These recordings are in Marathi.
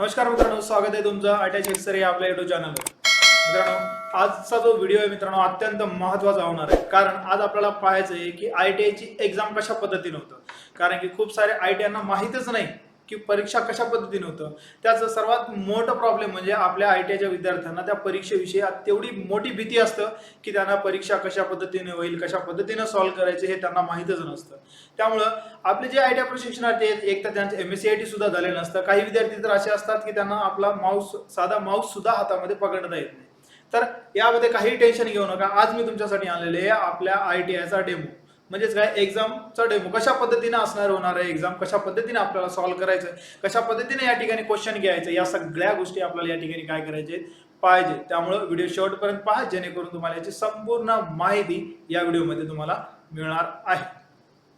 नमस्कार मित्रांनो स्वागत आहे तुमचं अटॅच एक्सर या आपल्या युट्यूब चॅनलवर मित्रांनो आजचा जो व्हिडिओ आहे मित्रांनो अत्यंत महत्त्वाचा होणार आहे. कारण आज आपल्याला पाहायचं आहे की आय टी आयची एक्झाम कशा पद्धतीने होतं? कारण की खूप सारे आय टी आयना माहीतच नाही. की परीक्षा कशा पद्धतीने होतं? त्याचं सर्वात मोठं प्रॉब्लेम म्हणजे आपल्या आय टी आयच्या विद्यार्थ्यांना त्या परीक्षेविषयी तेवढी मोठी भीती असतं की त्यांना परीक्षा कशा पद्धतीने होईल कशा पद्धतीने सॉल्व्ह करायचे हे त्यांना माहीतच नसतं. त्यामुळं आपले जे आय टी आय प्रशिक्षणार्थी आहेत एक तर त्यांचं M S C I T सुद्धा झालेलं नसतं. काही विद्यार्थी तर असे असतात की त्यांना आपला माऊस साधा माऊस सुद्धा हातामध्ये पकडता येत नाही. तर यामध्ये काही टेन्शन घेऊ नका. आज मी तुमच्यासाठी आणलेले आहे आपल्या आय टी आयचा डेमो म्हणजेच काय एक्झामचा डेमो कशा पद्धतीने असणार होणार आहे एक्झाम कशा पद्धतीने आपल्याला सॉल्व्ह करायचं कशा पद्धतीने या ठिकाणी क्वेश्चन घ्यायचं? या सगळ्या गोष्टी आपल्याला या ठिकाणी काय करायचे पाहिजे? त्यामुळं व्हिडिओ शेवटपर्यंत पहा जेणेकरून तुम्हाला याची संपूर्ण माहिती या व्हिडिओमध्ये तुम्हाला मिळणार आहे.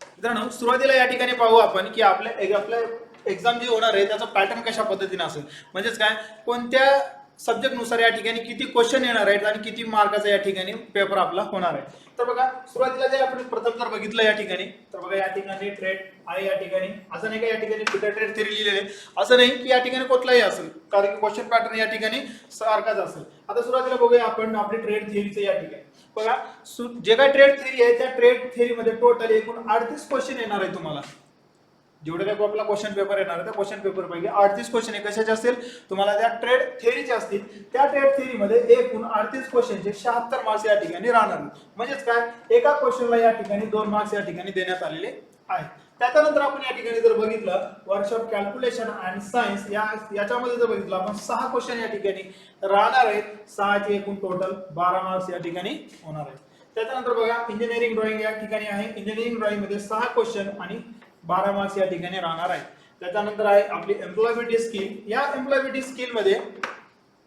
मित्रांनो सुरुवातीला या ठिकाणी पाहू आपण की आपल्या एक- आपल्या एक्झाम जी होणार आहे त्याचा पॅटर्न कशा पद्धतीने असेल? म्हणजेच काय कोणत्या सब्जेक्टनुसार या ठिकाणी किती क्वेश्चन येणार आहेत आणि किती मार्काचा या ठिकाणी पेपर आपला होणार आहे. तर बघा सुरुवातीला जे आपण प्रथम जर बघितलं या ठिकाणी तर बघा या ठिकाणी ट्रेड आहे या ठिकाणी. असं नाही का या ठिकाणी कुठे ट्रेड थेरी लिहिलेले असं नाही की या ठिकाणी कुठलाही असेल कारण की क्वेश्चन पॅटर्न या ठिकाणी सारखाच असेल. आता सुरुवातीला बघूया आपण आपली ट्रेड थेरीचं या ठिकाणी. बघा सु- जे काय ट्रेड थेरी आहे त्या ट्रेड थेरीमध्ये टोटल एकूण अडतीस क्वेश्चन येणार आहे तुम्हाला. जेवढे काही आपला क्वेश्चन पेपर येणार आहे त्या क्वेश्चन पेपर पैकी अडतीस क्वेश्चन हे कशाचे असतील? तुम्हाला त्या ट्रेड थेरीचे असतील त्या ट्रेड थेरीमध्ये एकूण अडतीस क्वेश्चनचे शहात्तर मार्क्स या ठिकाणी राहणार म्हणजेच काय? एका क्वेश्चनला या ठिकाणी दोन मार्क्स या ठिकाणी देण्यात आलेले आहेत. त्याच्यानंतर आपण या ठिकाणी जर बघितलं वर्कशॉप कॅल्क्युलेशन अँड सायन्स या याच्यामध्ये जर बघितलं आपण सहा क्वेश्चन या ठिकाणी राहणार आहेत. सहाचे एकूण टोटल बारा मार्क्स या ठिकाणी होणार आहेत. त्याच्यानंतर बघा इंजिनिअरिंग ड्रॉइंग या ठिकाणी आहे. इंजिनिअरिंग ड्रॉइंगमध्ये सहा क्वेश्चन आणि बारा मार्क्स या ठिकाणी राहणार आहेत त्याच्यानंतर आहे आपली एम्प्लॉयबिलिटी स्किल या एम्प्लॉयबिलिटी स्किलमध्ये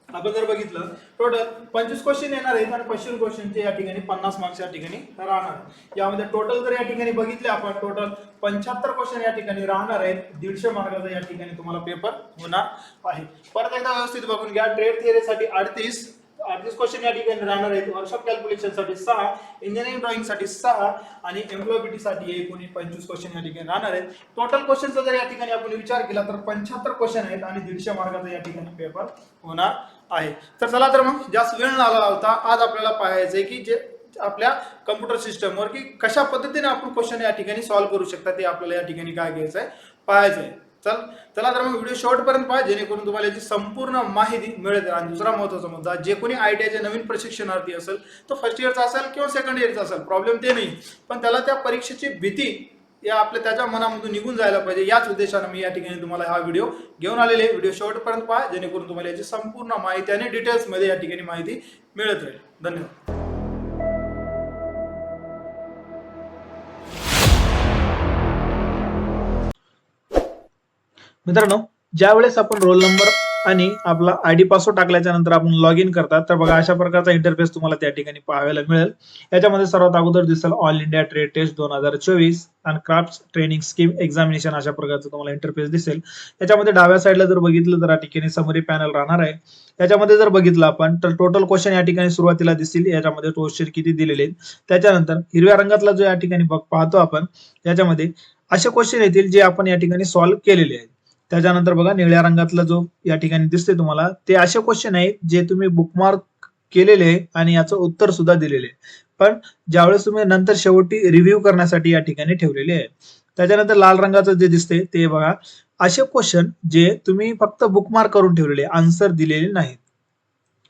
आपण जर बघितलं टोटल पंचवीस क्वेश्चन येणार आहेत आणि पंचवीस क्वेश्चनचे या ठिकाणी पन्नास मार्क्स या ठिकाणी राहणार. यामध्ये टोटल जर या ठिकाणी बघितले आपण टोटल पंच्याहत्तर क्वेश्चन या ठिकाणी राहणार आहेत. दीडशे मार्काचा या ठिकाणी तुम्हाला पेपर होणार आहे. परत एकदा व्यवस्थित बघून घ्या. ट्रेड थिअरीसाठी अडतीस अडतीस क्वेश्चन या ठिकाणी राहणार आहेत वर्कशॉप कॅल्क्युलेशनसाठी सहा इंजिनिअरिंग ड्रॉइंगसाठी सहा आणि एम्प्लॉयबिलिटी साठी एकूण पंचवीस क्वेश्चन या ठिकाणी राहणार आहेत. टोटल क्वेश्चनचा जर या ठिकाणी आपण विचार केला तर पंच्याहत्तर क्वेश्चन आहेत आणि दीडशे मार्काचा या ठिकाणी पेपर होणार आहे. तर चला तर मग जास्त वेळ न आला होता आज आपल्याला पाहायचं आहे की जे आपल्या कम्प्युटर सिस्टमवर की कशा पद्धतीने आपण क्वेश्चन या ठिकाणी सॉल्व्ह करू शकता ते आपल्याला या ठिकाणी काय घ्यायचं आहे पाहायचं आहे चल चला तर मग व्हिडिओ शेवटपर्यंत पहा जेणेकरून तुम्हाला याची संपूर्ण माहिती मिळेल. आणि दुसरा महत्त्वाचा मुद्दा जे कोणी आय टी आयचे नवीन प्रशिक्षणार्थी असेल तो फर्स्ट इयरचा असेल किंवा सेकंड इयरचा असेल प्रॉब्लेम ते नाही. पण त्याला त्या परीक्षेची भीती या आपल्या त्याच्या मनामधून निघून जायला पाहिजे. याच उद्देशाने मी या ठिकाणी तुम्हाला हा व्हिडिओ घेऊन आलेले व्हिडिओ शेवटपर्यंत पहा जेणेकरून तुम्हाला याची संपूर्ण माहिती आणि डिटेल्समध्ये या ठिकाणी माहिती मिळत राहील. धन्यवाद. मित्रांनो ज्यावेळेस आपण रोल नंबर आणि आपला आय डी पासवर्ड टाकल्याच्या नंतर आपण लॉग इन करतात तर बघा अशा प्रकारचा इंटरफेस तुम्हाला त्या ठिकाणी पाहायला मिळेल. याच्यामध्ये सर्वात अगोदर दिसेल ऑल इंडिया ट्रेड टेस्ट दोन हजार चोवीस आणि क्राफ्ट ट्रेनिंग स्कीम एक्झामिनेशन अशा प्रकारचं तुम्हाला इंटरफेस दिसेल. याच्यामध्ये डाव्या साईडला जर बघितलं तर या ठिकाणी समरी पॅनल राहणार आहे. याच्यामध्ये जर बघितलं आपण तर टोटल क्वेश्चन या ठिकाणी सुरुवातीला दिसतील याच्यामध्ये क्वेश्चन किती दिलेले आहेत? त्याच्यानंतर हिरव्या रंगातला जो या ठिकाणी बघ पाहतो आपण याच्यामध्ये असे क्वेश्चन येतील जे आपण या ठिकाणी सॉल्व्ह केलेले आहेत. त्याच्यानंतर बघा निळ्या रंगातला जो या ठिकाणी दिसते तुम्हाला ते असे क्वेश्चन आहेत जे तुम्ही बुकमार्क केलेले आहे आणि याचं उत्तर सुद्धा दिलेले आहे. पण ज्यावेळेस तुम्ही नंतर शेवटी रिव्ह्यू करण्यासाठी या ठिकाणी ठेवलेले आहे. त्याच्यानंतर लाल रंगाचं जे दिसते ते बघा. असे क्वेश्चन जे तुम्ही फक्त बुकमार्क करून ठेवलेले आन्सर दिलेले नाहीत.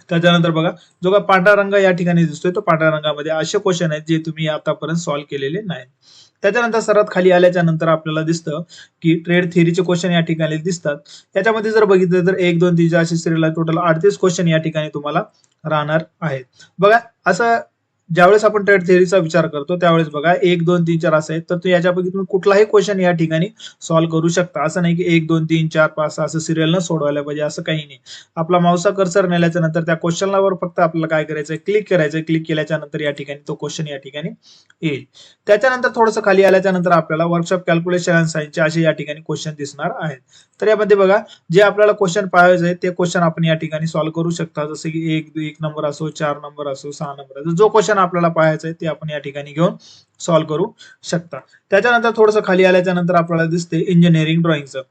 त्याच्यानंतर बघा जो का पांढरा रंग या ठिकाणी दिसतोय तो पांढऱ्या रंगामध्ये असे क्वेश्चन आहेत जे तुम्ही आतापर्यंत सॉल्व्ह केलेले नाहीत. त्याच्यानंतर सर्वात खाली आल्याच्यानंतर आपल्याला दिसतं की ट्रेड थेअरीचे क्वेश्चन या ठिकाणी दिसतात. याच्यामध्ये जर बघितलं तर एक दोन तीन चार असे टोटल अडतीस क्वेश्चन या ठिकाणी तुम्हाला राहणार आहेत. बघा असं ज्यावेळेस आपण ट्रेड थेअरीचा विचार करतो त्यावेळेस बघा एक दोन तीन चार असं आहेत. तर तुम्ही याच्यापैकी तुम्ही कुठलाही क्वेश्चन या ठिकाणी सॉल्व्ह करू शकता. असं नाही की एक दोन तीन चार पाच असं सिरियल न सोडवायला पाहिजे असं काही नाही. आपला मावसा कर्सर नेल्याच्या नंतर त्या क्वेश्चनवर फक्त आपल्याला काय करायचं क्लिक करायचं क्लिक केल्याच्यानंतर या ठिकाणी तो क्वेश्चन या ठिकाणी येईल. त्याच्यानंतर थोडंसं खाली आल्याच्यानंतर आपल्याला वर्कशॉप कॅल्क्युलेशन अँड सायन्सचे असे या ठिकाणी क्वेश्चन दिसणार आहेत. तर यामध्ये बघा जे आपल्याला क्वेश्चन पाहायचे आहेत ते क्वेश्चन आपण या ठिकाणी सॉल्व्ह करू शकता. जसं की एक एक नंबर असो चार नंबर असो सहा नंबर असो जो क्वेश्चन आपल्याला पाहायचं आहे ते आपण या ठिकाणी घेऊन सॉल्व्ह करू शकता. त्याच्यानंतर थोडंसं खाली आल्याच्यानंतर आपल्याला दिसते इंजिनिअरिंग ड्रॉइंगचं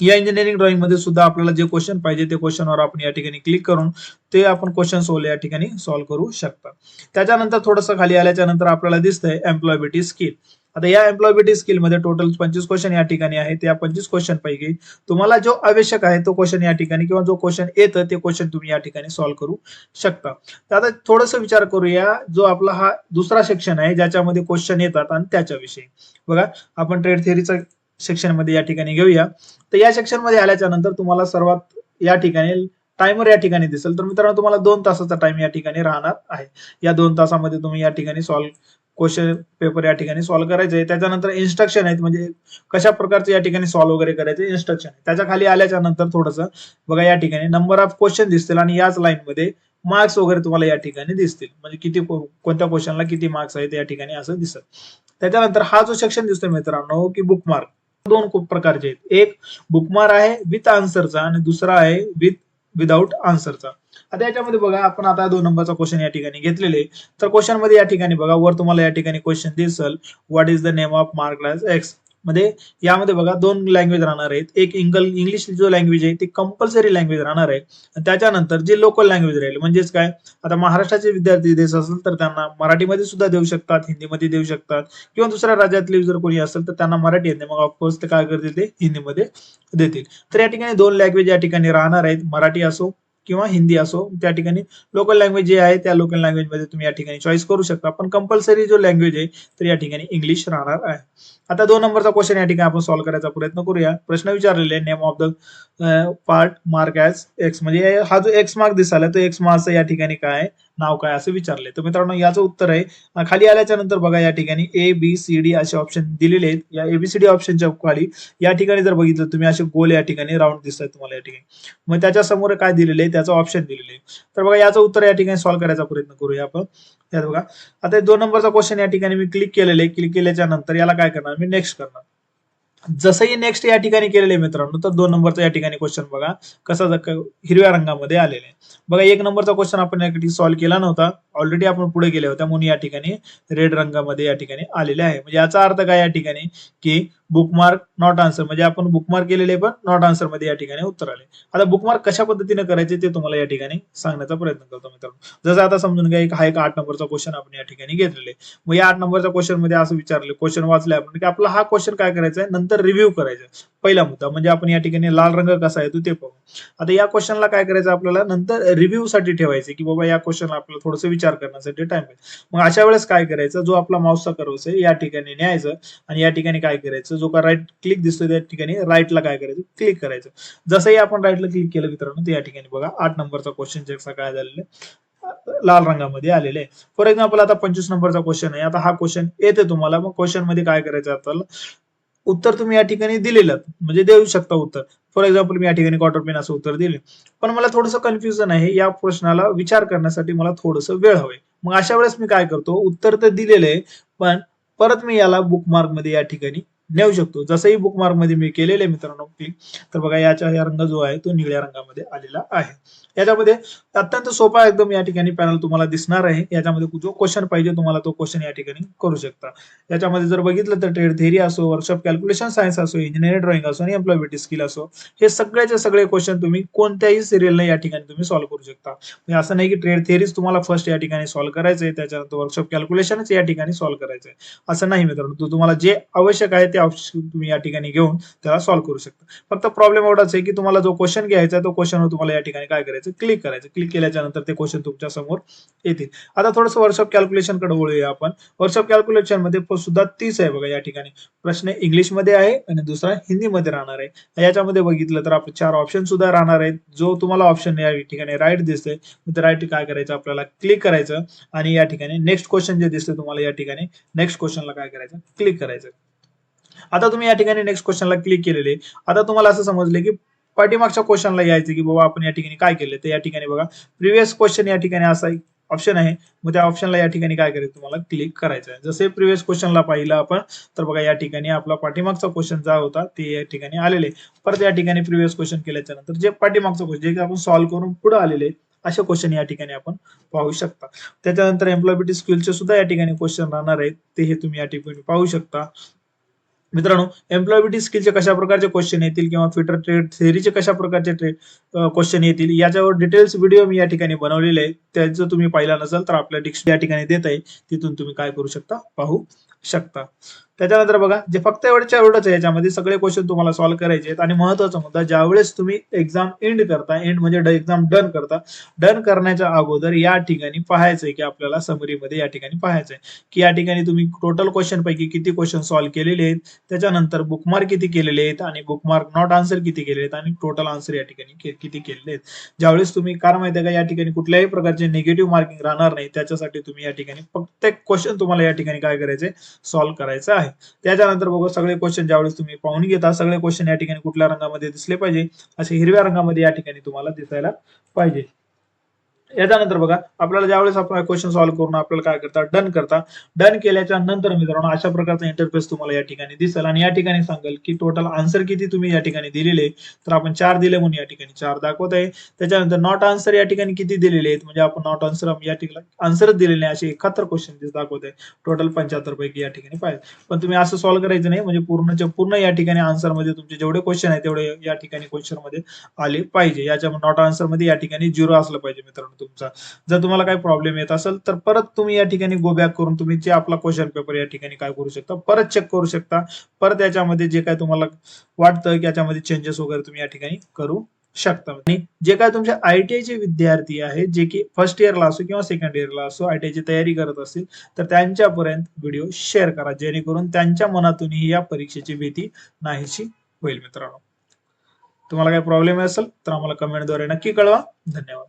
या इंजिनिअरिंग ड्रॉइंगमध्ये सुद्धा आपल्याला जे क्वेश्चन पाहिजे ते क्वेश्चनवर आपण या ठिकाणी क्लिक करून ते आपण क्वेश्चन सोल या ठिकाणी सॉल्व्ह करू शकता. त्याच्यानंतर थोडंसं खाली आल्याच्यानंतर आपल्याला दिसतंय एम्प्लॉयबिलिटी स्किल आता या एम्प्लॉयबिलिटी स्किलमध्ये टोटल पंचवीस क्वेश्चन या ठिकाणी आहेत. त्या पंचवीस क्वेश्चन पैकी तुम्हाला जो आवश्यक आहे तो क्वेश्चन या ठिकाणी किंवा जो क्वेश्चन येतं ते क्वेश्चन तुम्ही या ठिकाणी सॉल्व्ह करू शकता. तर आता थोडस विचार करूया जो आपला हा दुसरा सेक्शन आहे ज्याच्यामध्ये क्वेश्चन येतात आणि त्याच्याविषयी. बघा आपण ट्रेड थिअरीचा सेक्शनमध्ये या ठिकाणी घेऊया. तर या सेक्शनमध्ये आल्याच्यानंतर तुम्हाला सर्वात या ठिकाणी टायमर या ठिकाणी दिसेल. तर मित्रांनो तुम्हाला दोन तासाचा टाइम या ठिकाणी राहणार आहे. या दोन तासामध्ये तुम्ही या ठिकाणी सॉल्व्ह क्वेश्चन पेपर या ठिकाणी सॉल्व्ह करायचे आहे. त्याच्यानंतर इन्स्ट्रक्शन आहेत. म्हणजे कशा प्रकारचे या ठिकाणी सॉल्व्ह वगैरे करायचे इन्स्ट्रक्शन आहे. त्याच्याखाली आल्याच्यानंतर थोडंसं बघा या ठिकाणी नंबर ऑफ क्वेश्चन दिसतील आणि याच लाईन मध्ये मार्क्स वगैरे तुम्हाला या ठिकाणी दिसतील. म्हणजे किती कोणत्या क्वेश्चनला किती मार्क्स आहेत या ठिकाणी असं दिसत. त्याच्यानंतर हा जो सेक्शन दिसतोय मित्रांनो की बुकमार्क दोन खूप प्रकारचे आहेत. एक बुकमार्क आहे विथ आन्सरचा आणि दुसरा आहे विथ विदाऊट आन्सरचा आता याच्यामध्ये बघा आपण आता दोन नंबरचा क्वेश्चन या ठिकाणी घेतलेले. तर क्वेश्चनमध्ये या ठिकाणी बघा वर तुम्हाला या ठिकाणी क्वेश्चन दिसल. What is the name of mark एक्समध्ये यामध्ये बघा दोन लँग्वेज राहणार आहेत. एक इंगल इंग्लिश जो लँग्वेज आहे ती कंपल्सरी लँग्वेज राहणार आहे. त्याच्यानंतर जे लोकल लँग्वेज राहील म्हणजेच काय? आता महाराष्ट्राचे विद्यार्थी देश असेल तर त्यांना मराठीमध्ये सुद्धा देऊ शकतात हिंदीमध्ये देऊ शकतात. किंवा दुसऱ्या राज्यातले जर कोणी असेल तर त्यांना मराठी येते. मग ऑफकोर्स ते काय करतील ते? हिंदीमध्ये देतील. तर या ठिकाणी दोन लँग्वेज या ठिकाणी राहणार आहेत. मराठी असो किंवा हिंदी असो त्या ठिकाणी लोकल लँग्वेज जे आहे त्या लोकल लँग्वेजमध्ये तुम्ही या ठिकाणी चॉईस करू शकता. पण कंपल्सरी जो लँग्वेज आहे तर या ठिकाणी इंग्लिश राहणार आहे. आता दोन नंबरचा क्वेश्चन या ठिकाणी आपण सॉल्व्ह करायचा प्रयत्न करूया. प्रश्न विचारलेले name of the part mark as X म्हणजे हा जो एक्स मार्क दिसाला तो एक्स मार्कचं या ठिकाणी काय नाव काय असं विचारले. तर मित्रांनो याचं उत्तर आहे खाली आल्याच्यानंतर बघा या ठिकाणी ए बी सी डी असे ऑप्शन दिलेले आहेत. या एबीसीडी ऑप्शनच्या खाली या ठिकाणी जर बघितलं तुम्ही असे गोल या ठिकाणी राऊंड दिसतात तुम्हाला या ठिकाणी. मग त्याच्यासमोर काय दिलेले आहे? त्याचं ऑप्शन दिलेले आहे. तर बघा याचं उत्तर या ठिकाणी सॉल्व्ह करायचा प्रयत्न करूया आपण. यात बघा. आता दोन नंबरचा क्वेश्चन या ठिकाणी मी क्लिक केलेले आहे. क्लिक केल्याच्यानंतर याला काय करणार? मी नेक्स्ट करणार. जसंही नेक्स्ट या ठिकाणी केलेले मित्रांनो तर दोन नंबरचा या ठिकाणी क्वेश्चन बघा. कसा हिरव्या रंगामध्ये आलेला आहे. बघा एक नंबरचा क्वेश्चन आपण या ठिकाणी सॉल्व्ह केला नव्हता. ऑलरेडी आपण पुढे गेले होत्या म्हणून या ठिकाणी रेड रंगामध्ये या ठिकाणी आलेले आहे. म्हणजे याचा अर्थ काय या ठिकाणी? की बुकमार्क नॉट आन्सर म्हणजे आपण बुकमार्क केलेले पण नॉट आन्सरमध्ये या ठिकाणी उत्तर आले. आता बुकमार्क कशा पद्धतीने करायचे ते तुम्हाला या ठिकाणी सांगण्याचा प्रयत्न करतो मित्रांनो. जसं आता समजून घ्या एक हा एक आठ नंबरचा क्वेश्चन आपण या ठिकाणी घेतलेले. मग या आठ नंबरच्या क्वेश्चनमध्ये असं विचारले क्वेश्चन वाचले आपण की आपला हा क्वेश्चन काय करायचा आहे? नंतर रिव्ह्यू करायचा पहिला मुद्दा म्हणजे आपण या ठिकाणी लाल रंग कसा येतो ते पाहू. आता या क्वेश्चनला काय करायचं आपल्याला? नंतर रिव्ह्यू साठी ठेवायचे की बाबा या क्वेश्चनला आपल्याला थोडंसं विचार करण्यासाठी टाइम मग अशा वेळेस काय करायचं? जो आपला माऊसचा कर्वस आहे या ठिकाणी न्यायचं आणि या ठिकाणी काय करायचं? जो का राईट क्लिक दिसतोय त्या ठिकाणी राईटला काय करायचं? क्लिक करायचं. जसंही आपण राईटला क्लिक केलं मित्रांनो तर या ठिकाणी बघा आठ नंबरचा क्वेश्चन जसा काय झालेलं लाल रंगामध्ये आलेले फॉर एक्झाम्पल आता पंचवीस नंबरचा क्वेश्चन आहे. आता हा क्वेश्चन येते तुम्हाला. मग क्वेश्चनमध्ये काय करायचं आपल्याला उत्तर तुम्ही या ठिकाणी दिलेलं. म्हणजे देऊ शकता उत्तर. फॉर एक्झाम्पल मी या ठिकाणी क्वार्टर पेन असं उत्तर दिले. पण मला थोडंसं कन्फ्युजन आहे. या प्रश्नाला विचार करण्यासाठी मला थोडंसं वेळ हवे. मग अशा वेळेस मी काय करतो? उत्तर तर दिलेलं आहे पण परत मी याला बुकमार्कमध्ये या ठिकाणी नेऊ शकतो. जसंही बुकमार्कमध्ये मी केलेले मित्रांनो क्लिक तर बघा याचा या रंग जो आहे तो निळ्या रंगामध्ये आलेला आहे. याच्यामध्ये अत्यंत सोपा एकदम या ठिकाणी पॅनल तुम्हाला दिसणार आहे. याच्यामध्ये जो क्वेश्चन पाहिजे तुम्हाला तो क्वेश्चन या ठिकाणी करू शकता. याच्यामध्ये जर बघितलं तर ट्रेड थेरी असो वर्कशॉप कॅल्क्युलेशन सायन्स असो इंजिनिअरिंग ड्रॉइंग असो आणि एम्प्लॉयबिलिटी स्किल असो हे सगळ्याचे सगळे क्वेश्चन तुम्ही कोणत्याही सिरियलने या ठिकाणी तुम्ही सॉल्व्ह करू शकता. म्हणजे असं नाही की ट्रेड थेरीज तुम्हाला फर्स्ट या ठिकाणी सॉल्व्ह करायचंय त्याच्यानंतर वर्कशॉप कॅल्क्युलेशनच या ठिकाणी सॉल्व्ह करायचं आहे असं नाही मित्रांनो. तुम्हाला जे आवश्यक आहे ते ऑप्शन तुम्ही या ठिकाणी घेऊन त्याला सॉल्व्ह करू शकता. फक्त प्रॉब्लेम एवढाच आहे की तुम्हाला जो क्वेश्चन घ्यायचा आहे तो क्वेश्चनवर तुम्हाला या ठिकाणी काय करायचं? क्लिक करायचं. क्लिक केल्याच्यानंतर ते क्वेश्चन तुमच्यासमोर येतील. आता थोडंसं वर्कशॉप कॅल्क्युलेशनकडे वळूया आपण. वर्कशॉप कॅल्क्युलेशनमध्ये सुद्धा तीस आहे बघा या ठिकाणी. प्रश्न इंग्लिशमध्ये आहे आणि दुसरा हिंदीमध्ये राहणार आहे. याच्यामध्ये बघितलं तर आपले चार ऑप्शन सुद्धा राहणार आहेत. जो तुम्हाला ऑप्शन या ठिकाणी राईट दिसतोय तर राईट काय करायचं? आपल्याला क्लिक करायचं आणि या ठिकाणी नेक्स्ट क्वेश्चन जे दिसते तुम्हाला या ठिकाणी नेक्स्ट क्वेश्चनला काय करायचं? क्लिक करायचं. आता तुम्ही या ठिकाणी नेक्स्ट क्वेश्चनला क्लिक केलेले आता तुम्हाला असं समजले की पाठीमागच्या क्वेश्चनला यायचं की बाबा आपण या ठिकाणी काय केलं तर या ठिकाणी बघा प्रिव्हियस क्वेश्चन या ठिकाणी असा ऑप्शन आहे मग त्या ऑप्शनला या ठिकाणी काय करायचं तुम्हाला क्लिक करायचं आहे जसे प्रिव्हियस क्वेश्चनला पाहिलं आपण तर बघा या ठिकाणी आपला पाठीमागचा क्वेश्चन जा होता ते या ठिकाणी आलेले परत या ठिकाणी प्रिव्हियस क्वेश्चन केल्याच्यानंतर जे पाठीमागचं क्वेश्चन जे आपण सॉल्व्ह करून पुढे आलेले असे क्वेश्चन या ठिकाणी आपण पाहू शकता त्याच्यानंतर एम्प्लॉयबिलिटी स्किलचे सुद्धा या ठिकाणी क्वेश्चन राहणार आहेत ते हे तुम्ही या ठिकाणी पाहू शकता मित्रांनो एम्प्लॉयबिलिटी स्किलचे कशा प्रकारचे क्वेश्चन येतील किंवा फिटर ट्रेड थेअरीचे कशा प्रकारचे ट्रेड क्वेश्चन येतील याच्यावर डिटेल्स व्हिडिओ मी या ठिकाणी बनवलेले आहे त्याचं तुम्ही पाहिला नसेल तर आपल्या डिक्शनरी या ठिकाणी देत आहे तिथून तुम्ही काय करू शकता? पाहू शकता. त्याच्यानंतर बघा जे फक्त एवढच्या एवढंच आहे याच्यामध्ये सगळे क्वेश्चन तुम्हाला सॉल्व्ह करायचे आहेत. आणि महत्त्वाचा मुद्दा ज्यावेळेस तुम्ही एक्झाम एंड करता एंड म्हणजे एक्झाम डन करता डन करण्याच्या अगोदर या ठिकाणी पाहायचंय की आपल्याला समरीमध्ये या ठिकाणी पाहायचंय. की या ठिकाणी तुम्ही टोटल क्वेश्चन पैकी किती क्वेश्चन सॉल्व्ह केलेले आहेत त्याच्यानंतर बुकमार्क किती केलेले आहेत आणि बुकमार्क नॉट आन्सर किती केले आहेत आणि टोटल आन्सर या ठिकाणी किती केलेले आहेत. ज्यावेळेस तुम्ही कारण माहिती का या ठिकाणी कुठल्याही प्रकारचे निगेटिव्ह मार्किंग राहणार नाही त्याच्यासाठी तुम्ही या ठिकाणी प्रत्येक क्वेश्चन तुम्हाला या ठिकाणी काय करायचे सॉल्व्ह करायचं आहे. त्याच्यानंतर बघू सगळे क्वेश्चन ज्यावेळेस तुम्ही पाहून घेता सगळे क्वेश्चन या ठिकाणी कुठल्या रंगामध्ये दिसले पाहिजे असे हिरव्या रंगामध्ये या ठिकाणी तुम्हाला दिसायला पाहिजे. याच्यानंतर बघा आपल्याला ज्यावेळेस आपण क्वेश्चन सॉल्व्ह करून आपल्याला काय करता डन करता डन केल्याच्यानंतर मित्रांनो अशा प्रकारचा इंटरफेस तुम्हाला या ठिकाणी दिसेल आणि या ठिकाणी सांगेल की टोटल आन्सर किती तुम्ही या ठिकाणी दिलेले तर आपण चार दिले म्हणून या ठिकाणी चार दाखवत आहे त्याच्यानंतर नॉट आन्सर या ठिकाणी किती दिलेले आहेत म्हणजे आपण नॉट आन्सर या ठिकाणी आन्सरच दिलेले नाही असे एकाहत्तर क्वेश्चन दाखवत आहे टोटल पंच्याहत्तर पैकी या ठिकाणी पाहिजे पण तुम्ही असं सॉल्व्ह करायचं नाही म्हणजे पूर्णच्या पूर्ण या ठिकाणी आन्सरमध्ये तुमचे जेवढे क्वेश्चन आहेत तेवढे या ठिकाणी क्वेश्चनमध्ये आले पाहिजे याच्या नॉट आन्सरमध्ये या ठिकाणी झिरो असलं पाहिजे मित्रांनो तुमचा. जर तुम्हाला काही प्रॉब्लेम येत असेल तर परत तुम्ही या ठिकाणी गो बॅक करून तुम्ही जे आपला क्वेश्चन पेपर या ठिकाणी काय करू शकता परत चेक करू शकता. परत याच्यामध्ये जे काय तुम्हाला वाटतं की याच्यामध्ये चेंजेस वगैरे तुम्ही या ठिकाणी करू शकता. आणि जे काय तुमचे आयटीआयचे विद्यार्थी आहेत जे की फर्स्ट इयरला असो किंवा सेकंड इयरला असो आयटीआयची तयारी करत असतील तर त्यांच्यापर्यंत व्हिडिओ शेअर करा जेणेकरून त्यांच्या मनातूनही या परीक्षेची भीती नाहीशी होईल मित्रांनो. तुम्हाला काही प्रॉब्लेम असेल तर आम्हाला कमेंटद्वारे नक्की कळवा. धन्यवाद.